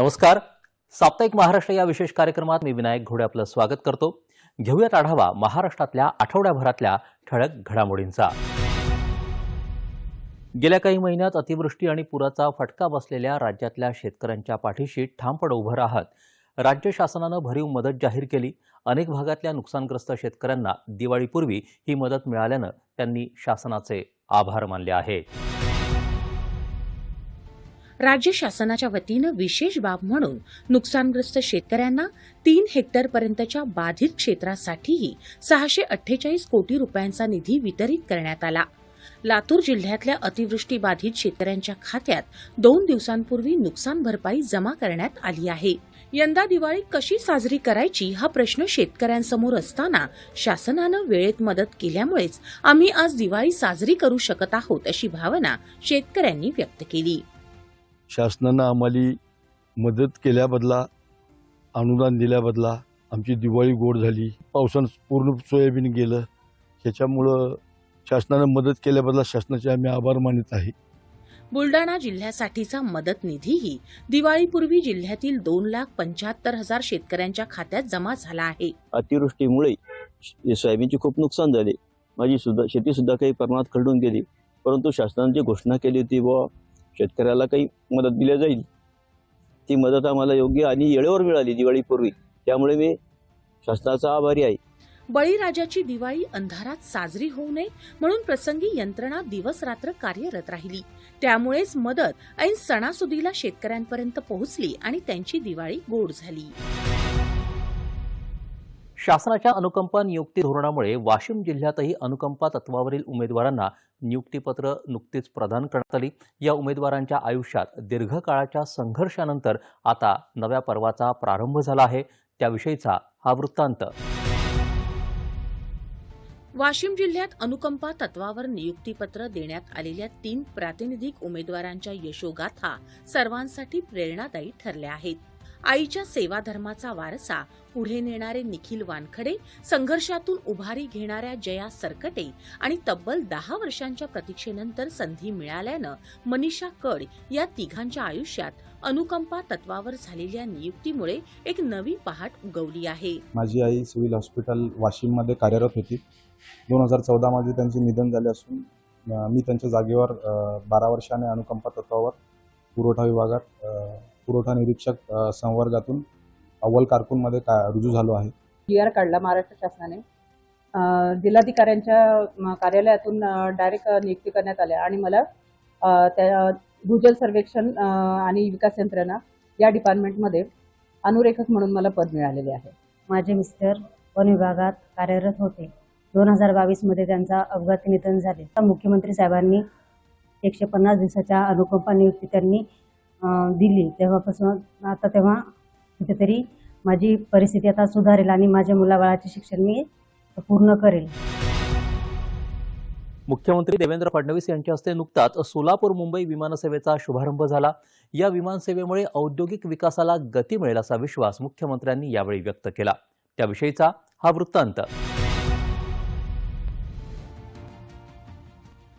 नमस्कार. साप्ताहिक महाराष्ट्र या विशेष कार्यक्रमात मी विनायक घोडे आपलं स्वागत करतो. घेऊयात आढावा महाराष्ट्रातल्या आठवड्याभरातल्या ठळक घडामोडींचा. गेल्या काही महिन्यात अतिवृष्टी आणि पुराचा फटका बसलेल्या राज्यातल्या शेतकऱ्यांच्या पाठीशी ठामपणे उभं राहत राज्य शासनानं भरीव मदत जाहीर केली. अनेक भागातल्या नुकसानग्रस्त शेतकऱ्यांना दिवाळीपूर्वी ही मदत मिळाल्यानं त्यांनी शासनाचे आभार मानले आहेत. राज्य शासनाच्या वतीनं विशेष बाब म्हणून नुकसानग्रस्त शेतकऱ्यांना तीन हेक्टरपर्यंतच्या बाधित क्षेत्रासाठीही सहाशे अठ्ठेचाळीस कोटी रुपयांचा निधी वितरित करण्यात आला. लातूर जिल्ह्यातल्या अतिवृष्टी बाधित शेतकऱ्यांच्या खात्यात दोन दिवसांपूर्वी नुकसान भरपाई जमा करण्यात आली आहे. यंदा दिवाळी कशी साजरी करायची हा प्रश्न शेतकऱ्यांसमोर असताना शासनानं वेळेत मदत केल्यामुळेच आम्ही आज दिवाळी साजरी करू शकत आहोत अशी भावना शेतकऱ्यांनी व्यक्त केली. शासनानं आम्हाला मदत केल्याबदला अनुदान दिल्याबदला आमची दिवाळी गोड झाली. पावसानं पूर्ण सोयाबीन गेलं. ह्याच्यामुळं शासनानं मदत केल्याबदला शासनाचे आम्ही आभार मानित आहे. बुलडाणा जिल्ह्यासाठीचा मदत निधीही दिवाळीपूर्वी जिल्ह्यातील दोन लाख पंच्याहत्तर हजार शेतकऱ्यांच्या खात्यात जमा झाला आहे. अतिवृष्टीमुळे सोयाबीनचे खूप नुकसान झाले. माझी सुद्धा शेती सुद्धा काही प्रमाणात खरडून गेली. परंतु शासनाने जी घोषणा केली होती व शेतकऱ्याला काही मदत दिल्या जाईल. ती मदत आम्हाला योग्य आणि वेळेवर मिळाली दिवाळीपूर्वी. त्यामुळे मी शासनाचा आभारी आहे. बळीराजाची दिवाळी अंधारात साजरी होऊ नये म्हणून प्रसंगी यंत्रणा दिवस रात्र कार्यरत राहिली. त्यामुळेच मदत ऐन सणासुदीला शेतकऱ्यांपर्यंत पोहोचली आणि त्यांची दिवाळी गोड झाली. शासनाच्या अनुकंपा नियुक्ती धोरणामुळे वाशिम जिल्ह्यातही अनुकंपा तत्वावरील उमेदवारांना नियुक्तीपत्र नुकतीच प्रदान करण्यात आली. या उमेदवारांच्या आयुष्यात दीर्घकाळाच्या संघर्षानंतर आता नव्या पर्वाचा प्रारंभ झाला आहे. त्याविषयीचा हा वृत्तांत. वाशिम जिल्ह्यात अनुकंपा तत्वावर नियुक्तीपत्र देण्यात आलेल्या तीन प्रातिनिधिक उमेदवारांच्या यशोगाथा सर्वांसाठी प्रेरणादायी ठरल्या आहेत. आईच्या सेवाधर्माचा वारसा पुढे नेणारे निखिल वानखडे संघर्षातून उभारी घेणाऱ्या जया सरकटे आणि तब्बल दहा वर्षांच्या प्रतीक्षेनंतर संधी मिळाल्यानं मनीषा कड या तिघांच्या आयुष्यात अनुकंपा तत्वावर झालेल्या नियुक्तीमुळे एक नवी पहाट उगवली आहे. माझी आई सिव्हिल हॉस्पिटल वाशिममध्ये कार्यरत होती. दोन हजार चौदामध्ये त्यांचे निधन झाले असून मी त्यांच्या जागेवर बारा वर्षाने अनुकंपा तत्वावर पुरवठा विभागात पुरवठा निरीक्षक संवर्गातून अव्वल कारकूनमध्ये का रुजू झालो आहे. जी आर काढला महाराष्ट्र शासनाने. जिल्हाधिकाऱ्यांच्या कार्यालयातून डायरेक्ट नियुक्ती करण्यात आल्या. आणि मला त्या भूजल सर्वेक्षण आणि विकास यंत्रणा या डिपार्टमेंटमध्ये अनुरेखक म्हणून मला पद मिळालेले आहे. माझे मिस्टर वन विभागात कार्यरत होते. दोन हजार बावीसमध्ये त्यांचा अपघाती निधन झाले. मुख्यमंत्री साहेबांनी एकशे पन्नास दिवसाच्या अनुकंपा नियुक्ती त्यांनी दिली. तेव्हापासून आता तेव्हा कुठेतरी माझी परिस्थिती आता सुधारेल आणि माझ्या मुलाबाळाचे शिक्षण मी पूर्ण करेल. मुख्यमंत्री देवेंद्र फडणवीस यांच्या हस्ते नुकताच सोलापूर मुंबई विमानसेवेचा शुभारंभ झाला. या विमानसेवेमुळे औद्योगिक विकासाला गती मिळेल असा विश्वास मुख्यमंत्र्यांनी यावेळी व्यक्त केला. त्याविषयीचा हा वृत्तांत.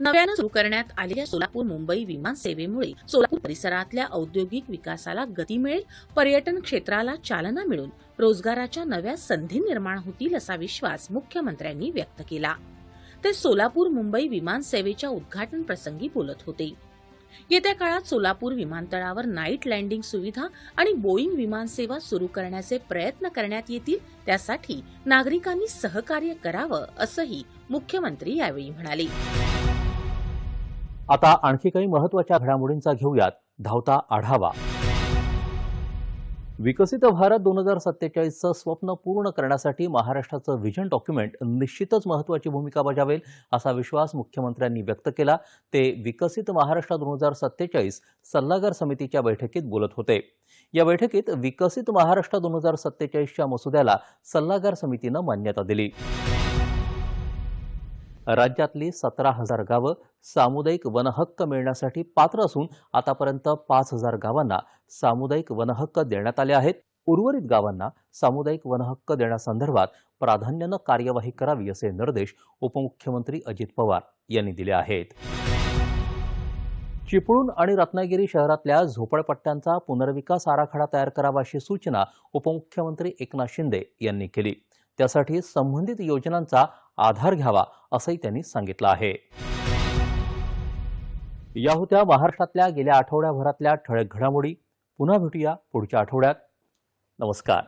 नव्यानं सुरू करण्यात आलेल्या सोलापूर मुंबई विमान सेवेमुळे सोलापूर परिसरातल्या औद्योगिक विकासाला गती मिळेल पर्यटन क्षेत्राला चालना मिळून रोजगाराच्या नव्या संधी निर्माण होतील असा विश्वास मुख्यमंत्र्यांनी व्यक्त केला. ते सोलापूर मुंबई विमान सेवेच्या उद्घाटन प्रसंगी बोलत होते. येत्या काळात सोलापूर विमानतळावर नाईट लँडिंग सुविधा आणि बोईंग विमानसेवा सुरू करण्याचे प्रयत्न करण्यात येतील त्यासाठी नागरिकांनी सहकार्य करावं असंही मुख्यमंत्री यावेळी म्हणाले. आता आणखी काही महत्त्वाच्या घडामोडींचा घेऊयात. धावता आढावा. विकसित भारत दोन हजार सत्तेचाळीसचं स्वप्न पूर्ण करण्यासाठी महाराष्ट्राचं व्हिजन डॉक्युमेंट निश्चितच महत्वाची भूमिका बजावेल असा विश्वास मुख्यमंत्र्यांनी व्यक्त केला. ते विकसित महाराष्ट्र दोन हजार सत्तेचाळीस सल्लागार समितीच्या बैठकीत बोलत होते. या बैठकीत विकसित महाराष्ट्र दोन हजार सत्तेचाळीसच्या मसुद्याला सल्लागार समितीनं मान्यता दिली. राज्यातली सतरा हजार गावं सामुदायिक वनहक्क मिळण्यासाठी पात्र असून आतापर्यंत पाच हजार गावांना सामुदायिक वनहक्क देण्यात आले आहेत. उर्वरित गावांना सामुदायिक वनहक्क देण्यासंदर्भात प्राधान्यानं कार्यवाही करावी असे निर्देश उपमुख्यमंत्री अजित पवार यांनी दिले आहेत. चिपळूण आणि रत्नागिरी शहरातल्या झोपडपट्ट्यांचा पुनर्विकास आराखडा तयार करावा अशी सूचना उपमुख्यमंत्री एकनाथ शिंदे यांनी केली. त्यासाठी संबंधित योजनांचा आधार घ्यावा असंही त्यांनी सांगितलं आहे. या होत्या महाराष्ट्रातल्या गेल्या आठवड्याभरातल्या ठळक घडामोडी. पुन्हा भेटूया पुढच्या आठवड्यात. नमस्कार.